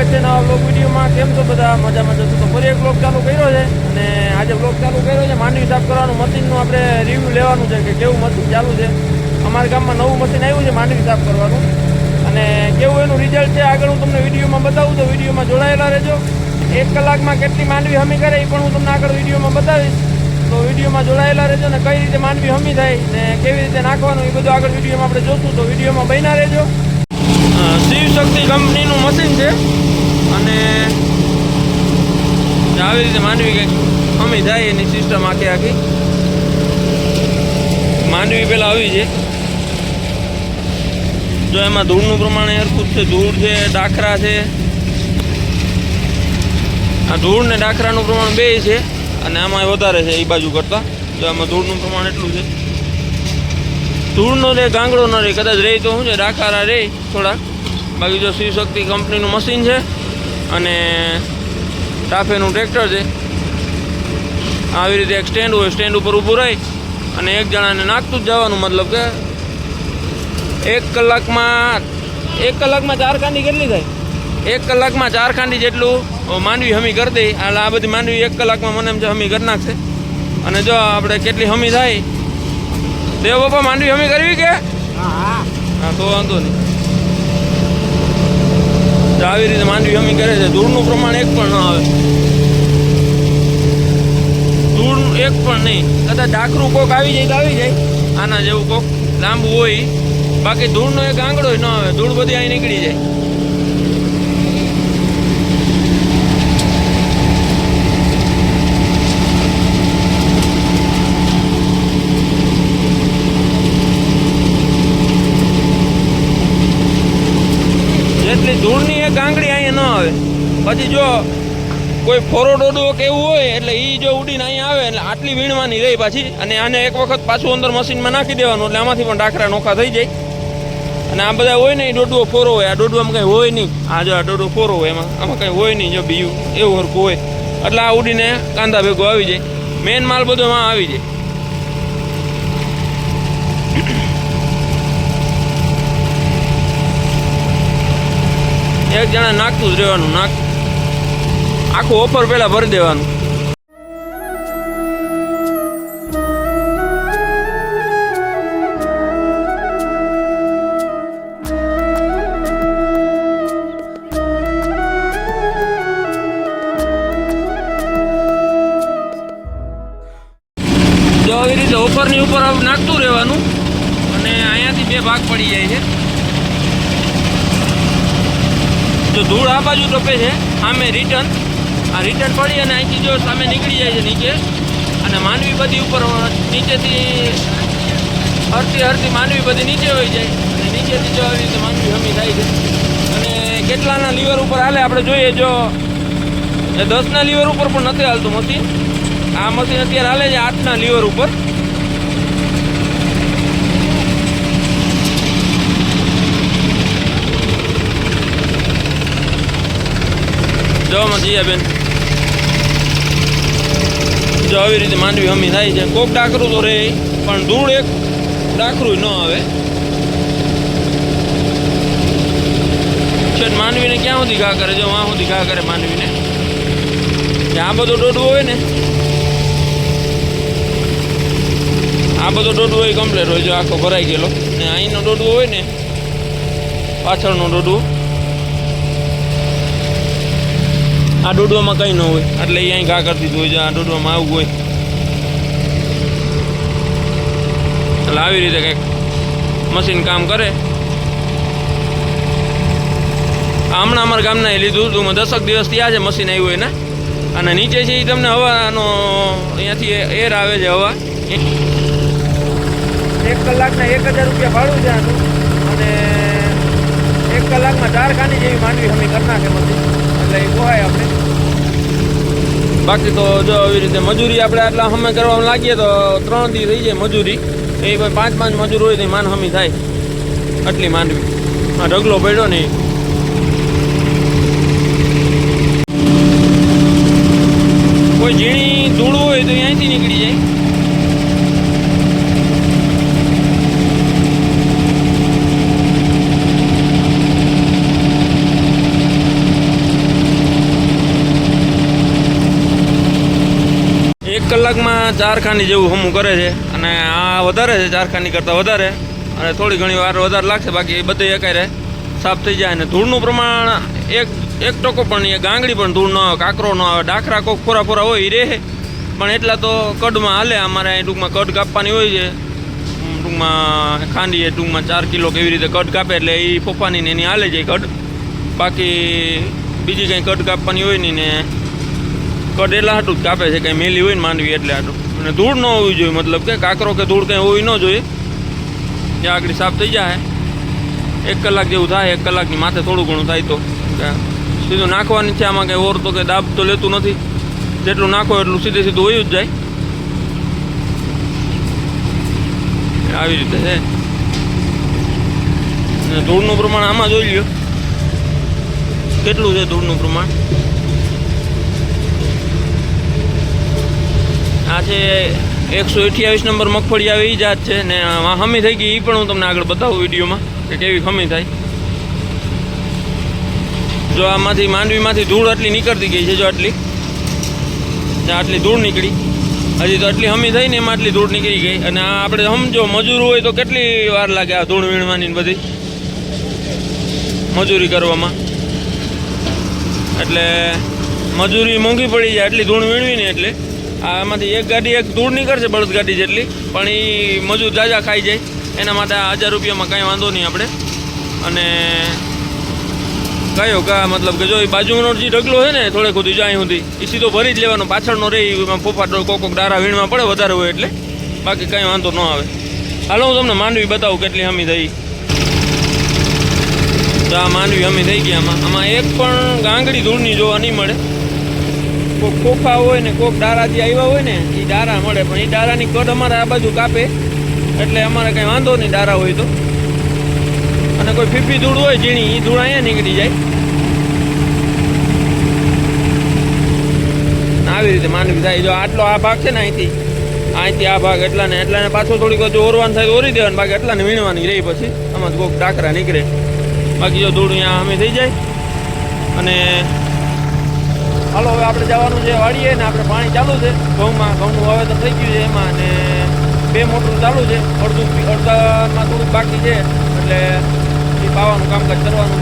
સ્વાગત બ્લોગ વિડીયોમાં કેમ છો બધા? મજામાં જશો તો ફરી એક બ્લોગ ચાલુ કર્યો છે અને આજે બ્લોગ ચાલુ કર્યો છે. માંડવી સાફ કરવાનું મશીનનું આપણે રિવ્યૂ લેવાનું છે કે કેવું મશીન ચાલુ છે. અમારા ગામમાં નવું મશીન આવ્યું છે માંડવી સાફ કરવાનું. અને કેવું એનું રિઝલ્ટ છે આગળ હું તમને વિડીયોમાં બતાવું. તો વિડીયોમાં જોડાયેલા રહેજો. એક કલાકમાં કેટલી માંડવી હમી કરે એ પણ હું તમને આગળ વિડીયોમાં બતાવીશ. તો વિડીયોમાં જોડાયેલા રહેજો ને કઈ રીતે માંડવી હમી થાય ને કેવી રીતે નાખવાનું એ બધું આગળ વિડીયોમાં આપણે જોશું. તો વિડીયોમાં બન્યા રહેજો. શિવશક્તિ શિવ શક્તિ કંપનીનું મશીન છે. અને આવી રીતે માંડવી કંઈક અમે જાય એની સિસ્ટમ આખી આખી. માંડવી પહેલાં આવી છે. જો એમાં ધૂળનું પ્રમાણ હરખું છે. ધૂળ છે, ડાખરા છે. આ ધૂળ ને ડાખરાનું પ્રમાણ બે છે અને આમાં વધારે છે એ બાજુ કરતાં. જો આમાં ધૂળનું પ્રમાણ એટલું છે. ધૂળનો રે ગાંગડો ન રે, કદાચ રહે તો શું છે? ડાખારા રહે થોડાક. બાકી જો શિવશક્તિ કંપનીનું મશીન છે. અને ટાફેનું ટ્રેક્ટર છે. આવી રીતે એક સ્ટેન્ડ હોય સ્ટેન્ડ ઉપર ઊભું રહી અને એક જણાને નાખતું જ જવાનું મતલબ કે એક કલાકમાં એક કલાકમાં ચાર ખાંડી કેટલી થાય? એક કલાકમાં ચાર ખાંડી જેટલું માંડવી હમી કરી દે. એટલે આ બધી માંડવી એક કલાકમાં મને એમ છે હમી કરી નાખશે. અને જો આપણે કેટલી હમી થાય દેવ બાપા માંડવી હમી કરવી કે? હા તો વાંધો નહીં. તો આવી રીતે માંડવી અમી કરે છે. ધૂળનું પ્રમાણ એક પણ ન આવે. ધૂળ એક પણ નહીં. કદાચ ડાકરું કોક આવી જાય તો આવી જાય. આના જેવું કોક લાંબુ હોય. બાકી ધૂળનો એક આંગળો ન આવે. ધૂળ બધી અહીં નીકળી જાય જેટલી ધૂળની એક આંગળી અહીંયા ન પછી જો કોઈ ફોરો ડોડો કે એવું હોય, એટલે એ જો ઉડીને અહીંયા આવે, એટલે આટલી વીણવાની રહી પાછી, અને આને એક વખત પાછું અંદર મશીનમાં નાખી દેવાનું, એટલે આમાંથી પણ ડાખરા નોખા થઈ જાય. અને આ બધા હોય ને એ ડોડવો ફોરો હોય, આ ડોડવામાં કંઈ હોય નહીં. આ જો આ ડોડવો ફોરો હોય એમાં, આમાં કંઈ હોય નહીં, જો બીજું એવું હરખું હોય. એટલે આ ઉડીને કાંદા ભેગો આવી જાય. મેન માલ બધો એમાં આવી જાય. એક જણા નાખતું જ રહેવાનું, નાખ. આખું ઓફર પહેલા ભરી દેવાનું. જો આવી રીતે ઓફરની ઉપર નાખતું રહેવાનું, અને અહીંયાથી બે ભાગ પડી જાય છે. જો ધૂળ આ બાજુ ટપે છે આમે રિટર્ન આ રિટર્ન પડી અને અહીંથી જો સામે નીકળી જાય છે નીચે, અને માનવી બધી ઉપર નીચેથી હરતી હરતી માનવી બધી નીચે હોઈ જાય. અને નીચેથી જો આવી રીતે માનવી હમી થાય છે. અને કેટલાના લીવર ઉપર હાલે આપણે જોઈએ જો. એ દસના લીવર ઉપર પણ નથી હાલતું મશીન. આ મશીન અત્યારે હાલે છે આઠના લીવર ઉપર. જો જીયાબેન. જો આવી રીતે માંડવી હમી થાય છે. કોક ડાકરું તો રહે પણ ધૂળ એક ડાકરું ન આવે. છે માંડવીને ક્યાં સુધી ઘા કરે? જો વાં સુધી ઘા કરે માંડવીને. આ બધો ડોડવો હોય ને. આ બધો ડોડવો હોય કમ્પ્લેટ હોય. જો આખો ભરાઈ ગયેલો. ને અહીંનો ડોડવો હોય ને, પાછળનો ડોડવો આ ડોડવામાં કંઈ ન હોય. એટલે એ અહીં ઘા કરી દીધું હોય છે. આ ડોડવામાં આવું હોય. એટલે આવી રીતે કંઈક મશીન કામ કરે. હમણાં અમારા ગામના એ લીધું હતું. દસક દિવસથી આ છે મશીન આવ્યું એને અને નીચે છે એ તમને હવાનો અહીંયાથી એર આવે છે હવા. એક કલાકના એક હજાર રૂપિયા ભાડું છે આનું અને એક કલાકમાં ચાર ખાની જેવી માંડવી અમે કરી નાખે મશીન. એટલે એ ગોહાય આપણે. બાકી તો જો આવી રીતે મજૂરી આપણે આટલા અમે કરવામાં લાગીએ તો ત્રણ દી થઈ જાય મજૂરી. એ પાંચ પાંચ મજૂર હોય તો માનહમી હમી થાય. આટલી માંડવી. આ ઢગલો પડ્યો ને કોઈ ઝીણી ધૂળ હોય તો એ અહીંથી નીકળી જાય એક કલાકમાં ચાર ખાની જેવું હમું કરે છે અને આ વધારે છે ચાર ખાની કરતાં વધારે. અને થોડી ઘણી વાર વધારે લાગશે, બાકી એ બધે એકારે સાફ થઈ જાય. અને ધૂળનું પ્રમાણ એક એક ટકો પણ એ ગાંગડી પણ ધૂળ ન આવે, કાંકરો ન આવે, ડાખરા કોક ફોરા ફોરા હોય એ રહે. પણ એટલા તો કડમાં હાલે, અમારે અહીં ટૂંકમાં કડ કાપવાની હોય છે. ટૂંકમાં ખાંડીએ ટૂંકમાં ચાર કિલો કેવી રીતે કડ કાપે એટલે એ ફોફાની ને એની હાલે જાય કડ બાકી બીજી કંઈ કડ કાપવાની હોય નહીં ને કડ એટલા હાટું જ કાપે છે, કંઈ મેલી હોય ને માંડવી એટલે હાટું. અને ધૂળ ન હોવી જોઈએ, મતલબ કે કાંકરો કે ધૂળ કંઈ હોવી ન જોઈએ. ત્યાં આગળ સાફ થઈ જાય. એક કલાક જેવું થાય, એક કલાકની માથે થોડું ઘણું થાય તો. સીધું નાખવાની છે, આમાં કંઈ ઓર તો કે દાબ તો લેતું નથી. જેટલું નાખો એટલું સીધે સીધું હોય જ જાય. આવી રીતે છે. ધૂળનું પ્રમાણ આમાં જોઈ લ્યો. કેટલું છે ધૂળનું પ્રમાણ? આ છે એકસો અઠ્યાવીસ નંબર મગફળી આવી એ જાત છે ને હમી થઈ ગઈ એ પણ હું તમને આગળ બતાવું વિડીયોમાં કે કેવી ખમી થાય. જો આમાંથી માંડવીમાંથી ધૂળ આટલી નીકળતી ગઈ છે, જો આટલી. આટલી ધૂળ નીકળી. હજી તો આટલી હમી થઈ ને એમાં આટલી ધૂળ નીકળી ગઈ. અને આ આપણે સમજો મજૂર હોય તો કેટલી વાર લાગે આ ધૂળ વીણવાની બધી? મજૂરી કરવામાં. એટલે મજૂરી મોંઘી પડી જાય, આટલી ધૂળ વીણવી ને એટલે. આમાંથી એક ગાડી એક ધૂળ નીકળશે બળદ ગાડી જેટલી, પણ એ મજૂર જાજા ખાઈ જાય. એના માટે હજાર રૂપિયામાં કાંઈ વાંધો નહીં આપણે. અને કયો કા મતલબ કે જો એ બાજુનો જે ઢગલો છે ને થોડે સુધી જાય સુધી એ સીધો ભરી જ લેવાનો, પાછળનો રહે એમાં ફોફા કોક ડારા વીણમાં પડે વધારે હોય એટલે. બાકી કાંઈ વાંધો ન આવે. હાલો, હું તમને માંડવી બતાવું કેટલી હમી થઈ. તો આ માંડવી હમી થઈ ગઈ આમાં. આમાં એક પણ ગાંગડી ધૂળની જોવા નહીં મળે. કોક ખોખા હોય ને કોક જે આવ્યા હોય ને એ ડારા મળે. પણ એ ડારાની કટ અમારે આ બાજુ કાપે. એટલે અમારે કંઈ વાંધો નહીં ડારા હોય તો. અને કોઈ ફીફી ધૂળ હોય, ઝીણી એ ધૂળ અહીંયા નીકળી જાય. આવી રીતે માનવી થાય. જો આટલો આ ભાગ છે ને અહીંથી અહીંથી આ ભાગ એટલા ને એટલા ને પાછો થોડીક જો ઓરવાનું થાય તો ઓરી દેવાનું. બાકી એટલાને વીણવાની રહી પછી. આમાં કોઈક ડાકરા નીકળે. બાકી જો ધૂળ અહીંયા અમે થઈ જાય. અને હાલો, હવે આપણે જવાનું છે વાળીએ ને આપણે પાણી ચાલુ છે. ઘઉંમાં, ઘઉંનું વાવેતર થઈ ગયું છે એમાં ને બે મોટર ચાલુ છે. અડધું અડધામાં થોડુંક બાકી છે. એટલે એ પાવાનું કામકાજ કરવાનું છે.